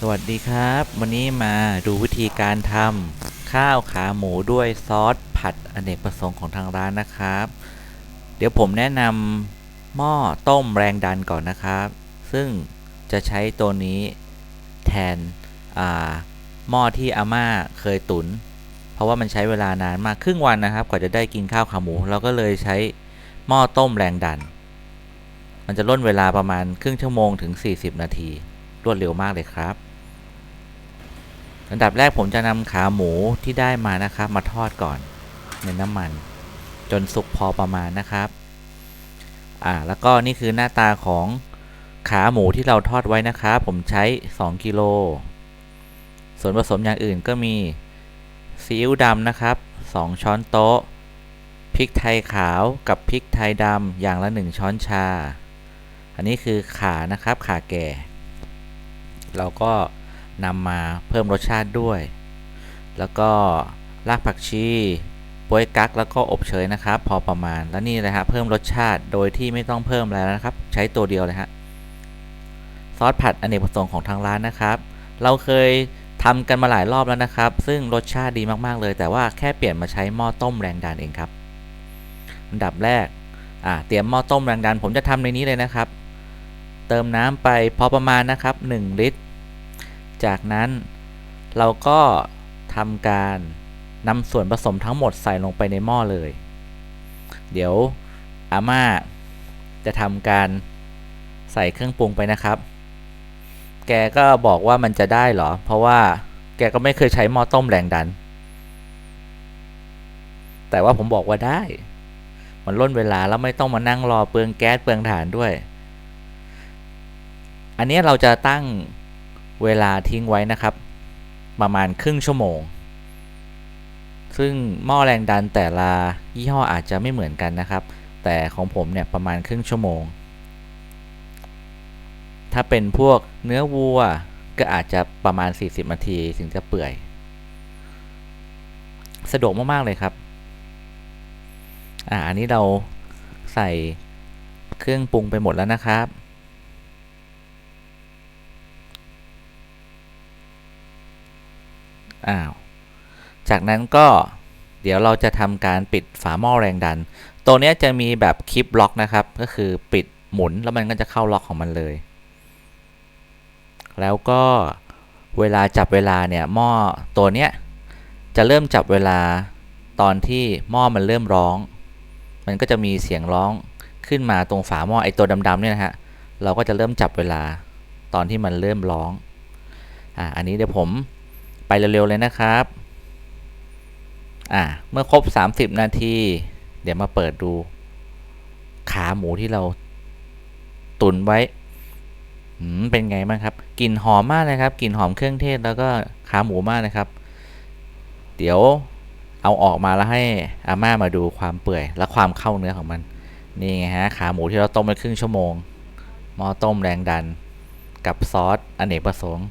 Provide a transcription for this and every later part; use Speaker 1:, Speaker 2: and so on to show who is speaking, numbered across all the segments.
Speaker 1: สวัสดีครับ วันนี้มาดูวิธีการทำข้าวขาหมูด้วยซอสผัดอเนกประสงค์ของทางร้านนะครับ เดี๋ยวผมแนะนำหม้อต้มแรงดันก่อนนะครับ ซึ่งจะใช้ตัวนี้แทนหม้อที่อาม่าเคยตุน เพราะว่ามันใช้เวลานานมากครึ่งวันนะครับกว่าจะได้กินข้าวขาหมู เราก็เลยใช้หม้อต้มแรงดัน มันจะล่นเวลาประมาณครึ่งชั่วโมงถึง 40 นาที รวดเร็วมากเลยครับอันดับแรกผมจะนำขาหมูที่ได้มานะครับ มาทอดก่อนในน้ำมัน จนสุกพอประมาณนะครับ อ่าแล้วก็นี่คือหน้าตาของขาหมูที่เราทอดไว้นะครับผมใช้ 2กิโลส่วนผสมอย่างอื่นก็มีซีอิ๊วดำนะครับ 2 ช้อนโต๊ะพริกไทยขาวกับพริกไทยดำอย่างละ 1 ช้อนชา อันนี้คือขานะครับขาแก่ เราก็นำมาเพิ่มรสชาติด้วย แล้วก็รากผักชีป่วยกั๊กแล้วก็อบเชยนะครับ พอประมาณแล้วนี่เลยฮะเพิ่มรสชาติโดยที่ไม่ต้องเพิ่มอะไรแล้วนะครับ ใช้ตัวเดียวเลยฮะซอสผัดอเนกประสงค์ของทางร้านนะครับ เราเคยทำกันมาหลายรอบแล้วนะครับ ซึ่งรสชาติดีมากๆเลย แต่ว่าแค่เปลี่ยนมาใช้หม้อต้มแรงดันเองครับอันดับแรกเตรียมหม้อต้มแรงดัน ผมจะทำในนี้เลยนะครับ เติมน้ำไปพอประมาณนะครับ 1 ลิตร จากนั้นเราก็ทำการนำส่วนผสมทั้งหมดใส่ลงไปในหม้อเลย เดี๋ยวอาม่าจะทำการใส่เครื่องปรุงไปนะครับ แกก็บอกว่ามันจะได้เหรอ เพราะว่าแกก็ไม่เคยใช้หม้อต้มแรงดัน แต่ว่าผมบอกว่าได้ มันล่นเวลาแล้วไม่ต้องมานั่งรอเปลืองแก๊สเปลืองถ่านด้วย อันนี้เราจะตั้งเวลาทิ้งไว้นะครับ ประมาณครึ่งชั่วโมง ซึ่งหม้อแรงดันแต่ละยี่ห้ออาจจะไม่เหมือนกันนะครับ แต่ของผมเนี่ยประมาณครึ่งชั่วโมง ถ้าเป็นพวกเนื้อวัวก็อาจจะประมาณ 40 นาทีถึงจะเปื่อย สะดวกมาก ๆ เลยครับ อ่า อันนี้เราใส่เครื่องปรุงไปหมดแล้วนะครับ อ้าว จากนั้นก็เดี๋ยวเราจะทำการปิดฝาหม้อแรงดัน ตัวนี้จะมีแบบคลิปล็อกนะครับ ก็คือปิดหมุนแล้วมันก็จะเข้าล็อกของมันเลย แล้วก็เวลาจับเวลาเนี่ยหม้อตัวเนี้ยจะเริ่มจับเวลาตอนที่หม้อมันเริ่มร้อง มันก็จะมีเสียงร้องขึ้นมาตรงฝาหม้อไอตัวดำๆเนี่ยนะฮะ เราก็จะเริ่มจับเวลาตอนที่มันเริ่มร้อง อ่า อันนี้เดี๋ยวผม ไปเร็วๆเลยนะครับ อ่า เมื่อครบ 30 นาที เดี๋ยวมาเปิดดู ขาหมูที่เราตุนไว้เป็นไงบ้างครับ กลิ่นหอมมากเลยครับ กลิ่นหอมเครื่องเทศแล้วก็ขาหมูมากนะครับ เดี๋ยวเอาออกมาแล้วให้อาม่ามาดูความเปื่อย และความเข้าเนื้อของมัน นี่ไงฮะ ขาหมูที่เราต้มไปครึ่งชั่วโมง หม้อต้มแรงดัน กับซอสอเนกประสงค์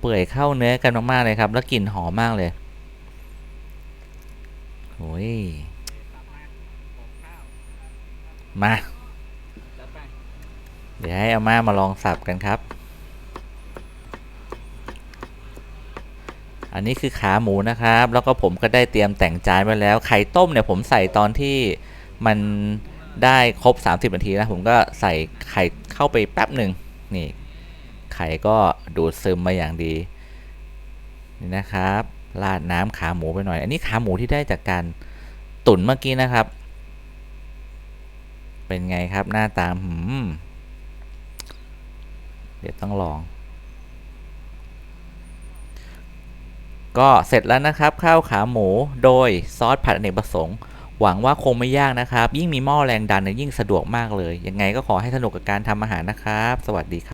Speaker 1: เปื่อยเข้าเนื้อกันมากๆเลยครับ แล้วกลิ่นหอมมากเลยโอ้ยมา เดี๋ยวให้อาม่ามาลองสับกันครับ อันนี้คือขาหมูนะครับ แล้วก็ผมก็ได้เตรียมแต่งจานไว้แล้ว ไข่ต้มเนี่ยผมใส่ตอนที่มันได้ครบ 30 นาทีนะ ผมก็ใส่ไข่เข้าไปแป๊บหนึ่งนี่ ไข่ก็ดูดซึมมาอย่างดีนี่นะครับราดน้ำขาหมูไปหน่อย อันนี้ขาหมูที่ได้จากการตุ๋นเมื่อกี้นะครับ เป็นไงครับหน้าตาหืมเดี๋ยวต้องลอง ก็เสร็จแล้วนะครับ ข้าวขาหมูโดยซอสผัดอเนกประสงค์ หวังว่าคงไม่ยากนะครับ ยิ่งมีหม้อแรงดันยิ่งสะดวกมากเลย ยังไงก็ขอให้สนุกกับการทำอาหารนะครับ สวัสดีครับ